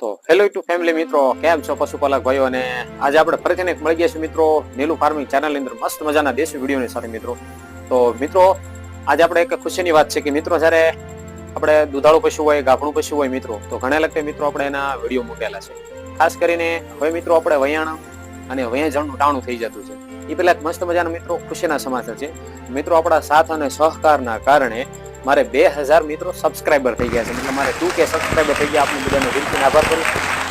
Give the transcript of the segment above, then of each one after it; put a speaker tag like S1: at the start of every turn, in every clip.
S1: તો hello two family મિત્રો, કેમ છો? પશુપાલક ભાઈઓ અને આજે આપણે ફરીથી એક મળી ગયા છે મિત્રો, નીલુ ફાર્મિંગ ચેનલ અંદર મસ્ત મજાના દેશી વિડીયોની સાથે મિત્રો. તો મિત્રો, આજે આપણે એક ખુશીની વાત છે કે મિત્રો જ્યારે આપણે દુધાળુ પશુ હોય, ગાભણું પશુ હોય મિત્રો, તો ઘણા લગતે મિત્રો આપણે એના વીડિયો મૂકેલા છે. ખાસ કરીને હવે મિત્રો આપણે વયાણ અને વયાજણનું ટાણું થઈ જતું છે. એ પેલા મસ્ત મજાના મિત્રો ખુશીના સમાચાર છે. મિત્રો આપણા સાથ અને સહકારના કારણે મારે બે હજાર મિત્રો સબસ્ક્રાઇબર થઈ ગયા છે. મતલબ મારે ટુ કે સબસ્ક્રાઈબર થઈ ગયા આપણે બધાનો દિલથી આભાર કરું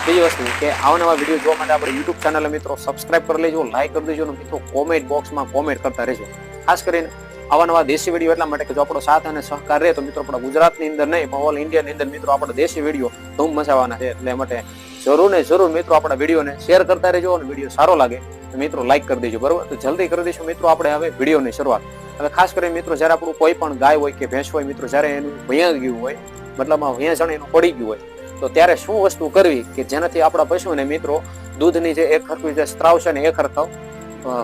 S1: બીજી વસ્તુ કે આવા નવા વીડિયો જોવા માટે આપણે યુટ્યુબ ચેનલ મિત્રો સબસ્ક્રાઈબ કરી લેજો લાઈક કરી દેજો અને મિત્રો કોમેન્ટ બોક્સમાં કોમેન્ટ કરતા રહેજો. ખાસ કરીને આવા નવા દેશી વીડિયો એટલા માટે કે જો આપણો સાથ અને સહકાર રહે તો મિત્રો આપણા ગુજરાતની અંદર નહીં, પણ ઓલ ઇન્ડિયાની અંદર મિત્રો આપણે દેશી વીડિયો ધૂમ મચાવવાના છે. એટલે માટે જરૂર ને જરૂર મિત્રો આપણા વિડીયોને શેર કરતા રહેજો અને વીડિયો સારો લાગે તો મિત્રો લાઈક કરી દેજો, બરોબર? તો જલ્દી કરી દઈશું મિત્રો આપણે હવે વિડીયોની શરૂઆત. હવે ખાસ કરીને મિત્રો જ્યારે આપણું કોઈ પણ ગાય હોય કે ભેંસ હોય, મિત્રો જ્યારે એનું ભૈયા ગયું હોય, મતલબ ભૈયાજણ એનું પડી ગયું હોય, તો ત્યારે શું વસ્તુ કરવી કે જેનાથી આપણા પશુને મિત્રો દૂધની જે એક હરખું જે સ્ત્રાવ છે ને એક હરખાવ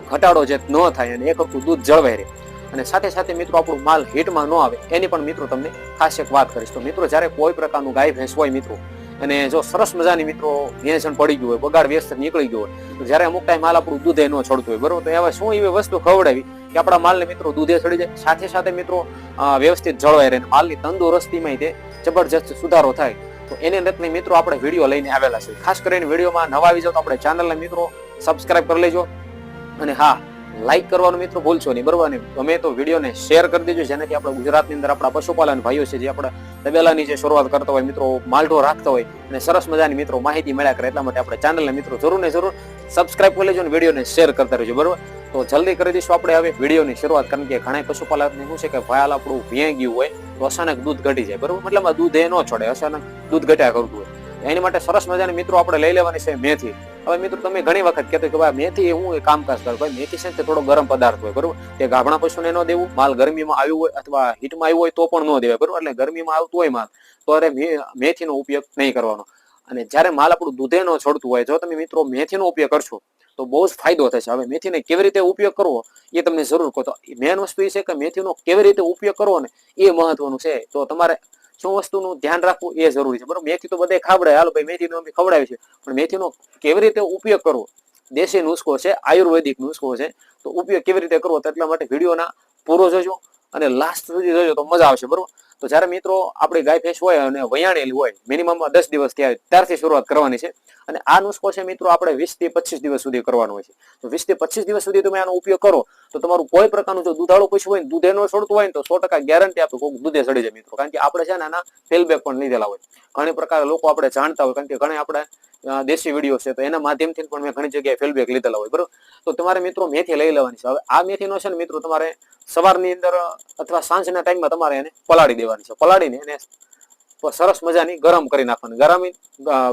S1: ઘટાડો જે ન થાય અને એક હરખું દૂધ જળવાઈ રહે. અને સાથે સાથે મિત્રો આપણું માલ હિટમાં ન આવે, એની પણ મિત્રો તમને ખાસ એક વાત કરીશ. તો મિત્રો જ્યારે કોઈ પ્રકારનું ગાય, ભેંસ હોય મિત્રો અને જો સરસ મજાની મિત્રો ભેંસણ પડી ગયું હોય, બગાડ વ્યસ્ત નીકળી ગયો હોય, તો જ્યારે અમુક ટાઈમ માલ આપણું દૂધે ન છોડતું હોય, બરોબર? તો એવા શું એવી વસ્તુ ખવડાવી કે આપણા માલને મિત્રો દૂધે ચડી જાય? સાથે સાથે મિત્રો વ્યવસ્થિત જળવાઈ રહે માલની તંદુરસ્તીમાં તે જબરજસ્ત સુધારો થાય. તો એને લગની મિત્રો આપણે વીડિયો લઈને આવેલા છે ખાસ કરીને વિડીયોમાં નવા આવી જાવ તો આપણે ચેનલને મિત્રો સબસ્ક્રાઇબ કરી લેજો. અને હા લાઈક કરવાનું મિત્રો ભૂલશો નહીં, બરોબર? ને ગમે તો વિડીયોને શેર કરી દેજો, જેનાથી આપણે ગુજરાતની અંદર આપણા પશુપાલન ભાઈઓ છે, જે આપણે તબેલાની જે શરૂઆત કરતા હોય, મિત્રો માલઢો રાખતા હોય અને સરસ મજાની મિત્રો માહિતી મળ્યા કરે એટલા માટે આપણે ચેનલને મિત્રો જરૂર ને જરૂર સબસ્ક્રાઇબ કરી લેજો અને વિડીયોને શેર કરતા રહેજો, બરોબર? તો જલ્દી કરી દઈશું આપણે હવે વિડીયોની શરૂઆત, કારણ કે ઘણા પશુપાલકને શું છે કે ભાયાલ આપણું ભીંઈ ગયું હોય તો અચાનક દૂધ ઘટી જાય, બરોબર? મતલબ દૂધ એ ન છોડે, અચાનક દૂધ ઘટ્યા કરતું હોય. એની માટે સરસ મજાની મિત્રો આપણે લઈ લેવાની છે મેથી. હવે મિત્રો, તમે ઘણી વખત કહેતો કે ભાઈ મેથી હું કામકાજ કરું. ભાઈ, મેથી છે તે થોડો ગરમ પદાર્થ હોય, બરોબર? તે ગાભણા પશુને ન દેવું, માલ ગરમીમાં આવ્યું હોય અથવા હીટમાં આવ્યું હોય તો પણ ન દેવાય, બરોબર? એટલે ગરમીમાં આવતું હોય માલ, તો અરે મેથીનો ઉપયોગ નહીં કરવાનો. અને જ્યારે માલ આપણું દૂધે ન છોડતું હોય, જો તમે મિત્રો, મેથીનો ઉપયોગ કરશો તો બહુ જ ફાયદો થશે. હવે મેથીને કેવી રીતે ઉપયોગ કરવો એ તમને જરૂર કહો. તો મેન વસ્તુ એ છે કે મેથીનો કેવી રીતે ઉપયોગ કરવો ને એ મહત્વનું છે. તો તમારે શું વસ્તુનું ધ્યાન રાખવું એ જરૂરી છે. બરોબર? મેથી તો બધે ખાવડાય હાલો ભાઈ, મેથીનો અમે ખવડાવી છે પણ મેથીનો કેવી રીતે ઉપયોગ કરવો? દેશી નુસ્ખો છે, આયુર્વેદિક નુસ્ખો છે. તો ઉપયોગ કેવી રીતે કરવો? એટલા માટે વિડીયોના પૂરો જોજો અને લાસ્ટ સુધી જોજો તો મજા આવશે. બરોબર? તો જ્યારે મિત્રો આપણી ગાય ભેંસ હોય અને વયાણેલી હોય મિનિમમ દસ દિવસ ત્યાં ત્યારથી શરૂઆત કરવાની છે. અને આ નુસ્ખો છે મિત્રો આપણે વીસથી પચીસ દિવસ સુધી કરવાનો હોય છે. તો વીસથી પચીસ દિવસ સુધી તમે આનો ઉપયોગ કરો, તો તમારું કોઈ પ્રકારનું જો દુધાળું પશુ હોય દૂધે ન છોડતું હોય ને, તો સો ટકા ગેરંટી આપે કોઈ દૂધે સડી જાય મિત્રો. કારણ કે આપણે છે ને આના ફેલબેક પણ લીધેલા હોય. ઘણી પ્રકારે લોકો આપણે જાણતા હોય, કારણ કે ઘણી આપણે દેશી વીડિયો છે. તો એના માધ્યમથી પણ મેં ઘણી જગ્યાએ ફેલબેક લીધેલા હોય, બરોબર? તો તમારે મિત્રો મેથી લઈ લેવાની છે. હવે આ મેથીનો છે ને મિત્રો તમારે સવારની અંદર અથવા સાંજના ટાઈમમાં તમારે એને પલાળી દેવાની છે. પલાળીને એને સરસ મજાની ગરમ કરી નાખવાની. ગરમ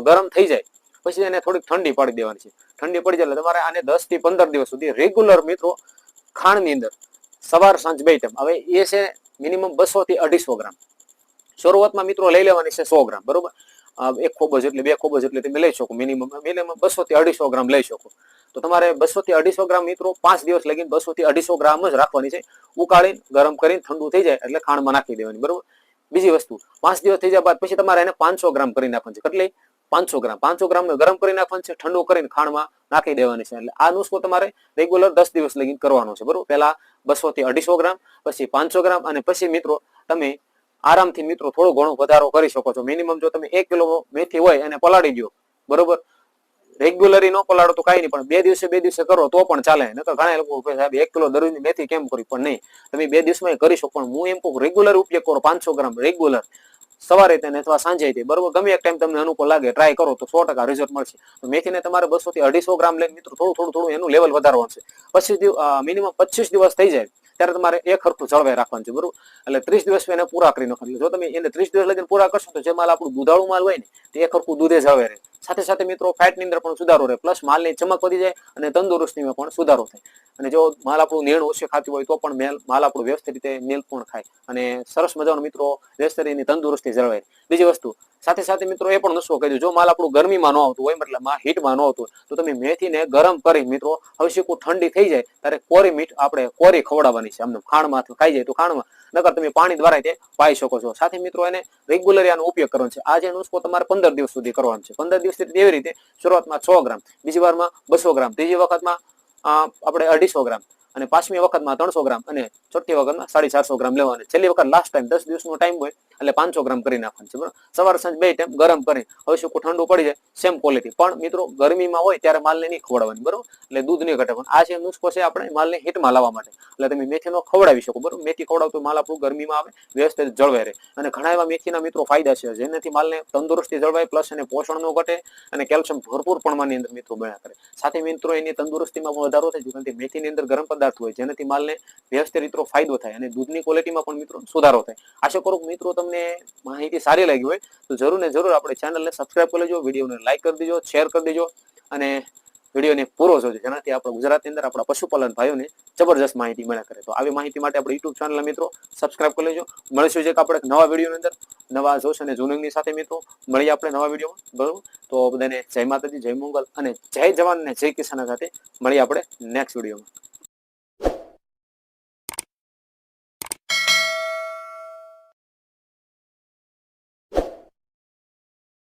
S1: ગરમ થઈ જાય પછી એને થોડીક ઠંડી પાડી દેવાની છે. ઠંડી પડી જાય તમારે આને દસથી પંદર દિવસ સુધી રેગ્યુલર મિત્રો ખાંડની અંદર સવાર, સાંજ બે ટાઈમ હવે એ છે મિનિમમ બસો થી અઢીસો ગ્રામ. શરૂઆતમાં મિત્રો લઈ લેવાની છે સો ગ્રામ, બરોબર? એક ખોબજ એટલે બે ખોબજ એટલે તમે લઈ શકો મિનિમમ મિનિમમ બસો થી અઢીસો ગ્રામ લઈ શકો. તો તમારે બસો થી અઢીસો ગ્રામ મિત્રો પાંચ દિવસ લગીને બસો થી અઢીસો ગ્રામ જ રાખવાની છે. ઉકાળીને, ગરમ કરીને ઠંડુ થઈ જાય એટલે ખાંડમાં નાખી દેવાની, બરોબર? બીજી વસ્તુ, પાંચ દિવસ થઈ જાય બાદ પછી તમારે એને પાંચસો ગ્રામ કરી નાખવાનું છે. કેટલી? પાંચસો ગ્રામ. પાંચસો ગ્રામ ગરમ કરી નાખવાનું છે, ઠંડુ કરીને ખાંડમાં નાખી દેવાની છે. એટલે આ નુસ્ખો તમારે રેગ્યુલર દસ દિવસ લગીને કરવાનો છે, બરોબર? પહેલા બસો થી અઢીસો ગ્રામ, પછી પાંચસો ગ્રામ અને પછી મિત્રો તમે આરામથી મિત્રો થોડો ઘણો વધારો કરી શકો છો. મિનિમમ જો તમે એક કિલો મેથી હોય એને પલાળી દો બરોબર? રેગ્યુલરી ન પલાળો તો કાંઈ નહીં, પણ બે દિવસે બે દિવસે કરો તો પણ ચાલે. નકર ઘણા લોકો સાહેબ, એક કિલો દરરોજની મેથી કેમ કરી? પણ નહીં. તમે બે દિવસમાં કરી શકો, પણ હું એમ કહું રેગ્યુલર ઉપયોગ કરો, પાંચસો ગ્રામ રેગ્યુલર સવારે તેને અથવા સાંજે તે. બરોબર? ગમે એક ટાઈમ તમને અનુકૂળ લાગે ટ્રાય કરો તો સો ટકા રિઝલ્ટ મળશે. તો મેથીને તમારે બસો થી અઢીસો ગ્રામ લઈને મિત્રો થોડું થોડું થોડું એનું લેવલ વધારવાનું છે. પચીસ મિનિમમ પચીસ દિવસ થઈ જાય, ત્યારે તમારે એક હરખું જળવાઈ રાખવાનું છે. બરોબર? એટલે ત્રીસ દિવસ એને પૂરા કરી નાખવાનું. જો તમે એને ત્રીસ દિવસ લગીને પૂરા કરશો તો જે માલ આપણું દુધાળું માલ હોય ને, તે એક હરખું દૂધે જળવાઈ રહે. સાથે સાથે મિત્રો ફેટની અંદર પણ સુધારો રહે. પ્લસ માલની ચમક વધી જાય અને તંદુરસ્તીમાં પણ સુધારો થાય. અને જો માલ આપણું નેણ ઓછે ખાતું હોય તો પણ મેલ આપણું વ્યવસ્થિત રીતે મેલ ખાય. અને સરસ મજાનો મિત્રો વ્યવસ્થિત તંદુરસ્તી જળવાય. બીજી વસ્તુ, સાથે સાથે મિત્રો એ પણ નસ્કો કહી જો માલ આપણું ગરમીમાં ન આવતું હોય, મતલબ હીટમાં ન આવતું તો તમે મેથીને ગરમ કરી મિત્રો હવે શીકું ઠંડી થઈ જાય, ત્યારે કોરી મીઠ આપણે કોરી ખવડાવવાની છે. અમને ખાણમાં ખાઈ જાય તો ખાણમાં નકર તમે પાણી દ્વારા તે પાઈ શકો છો. સાથે મિત્રો એને રેગ્યુલર આનો ઉપયોગ કરવાનો છે. આ જે નુસ્ખો તમારે પંદર દિવસ સુધી કરવાનો છે. પંદર દિવસ સુધી એવી રીતે શરૂઆતમાં સો ગ્રામ, બીજી વારમાં બસો ગ્રામ, ત્રીજી વખતમાં આપણે અઢીસો ગ્રામ. અને પાંચમી વખતમાં ત્રણસો ગ્રામ અને ચોથી વખતમાં સાડી ચારસો ગ્રામ લેવાના. છેલ્લી વખત લાસ્ટ ટાઈમ દસ દિવસનો ટાઈમ હોય એટલે પાંચસો ગ્રામ કરી નાખવાનું છે, બરાબર? સવાર સાંજ બે ટાઈમ ગરમ કરી હવે શું ઠંડુ પડી જાય? સેમ ક્વોલિટી પણ મિત્રો, ગરમીમાં હોય ત્યારે માલને નહીં ખવડાવવાની, બરોબર? એટલે દૂધ નહીં ઘટે પણ આ છે નુસ્ખો છે આપણે માલને હિટમાં લાવવા માટે. એટલે તમે મેથીનો ખવડાવી શકો, બરોબર? મેથી ખવડાવતો માલ આપણું ગરમીમાં આવે, વ્યવસ્થિત જળવાઈ રહે. અને ઘણા એવા મેથીના મિત્રો ફાયદા છે, જેનાથી માલને તંદુરસ્તી જળવાય પ્લસ એને પોષણ ન ઘટે અને કેલ્શિયમ ભરપૂર પ્રમાણની અંદર મિત્રો મળ્યા કરે. સાથે મિત્રો, એની તંદુરસ્તીમાં વધારો થાય જેનાથી મેથીની અંદર ગરમ પદાર્થ હોય, જેનાથી માલને વ્યવસ્થિત રીતે ફાયદો થાય અને દૂધની ક્વોલિટીમાં પણ મિત્રો સુધારો થાય. આશા કરું મિત્રો તમને માહિતી સારી લાગી હોય, તો જરૂર ને જરૂર આપણે ચેનલને સબસ્ક્રાઈબ કરી લેજો વિડીયોને લાઈક કરી દેજો શેર કરી દેજો અને વિડીયોને પૂરો જોજો, જેનાથી આપણે ગુજરાતની અંદર આપણા પશુપાલન ભાઈઓને જબરજસ્ત માહિતી મળ્યા કરે. તો આવી માહિતી માટે આપણે યુટ્યુબ ચેનલ મિત્રો સબસ્ક્રાઇબ કરી લેજો. મળીશું કે આપણે નવા વિડીયોની અંદર, નવા જોશ અને જૂનંગની સાથે મિત્રો, મળીએ આપણે નવા વિડીયોમાં બરોબર? તો બધાને જય માતાજી, જય મંગલ અને જય જવાન અને જય કિસાન સાથે મળીએ આપણે નેક્સ્ટ વિડીયોમાં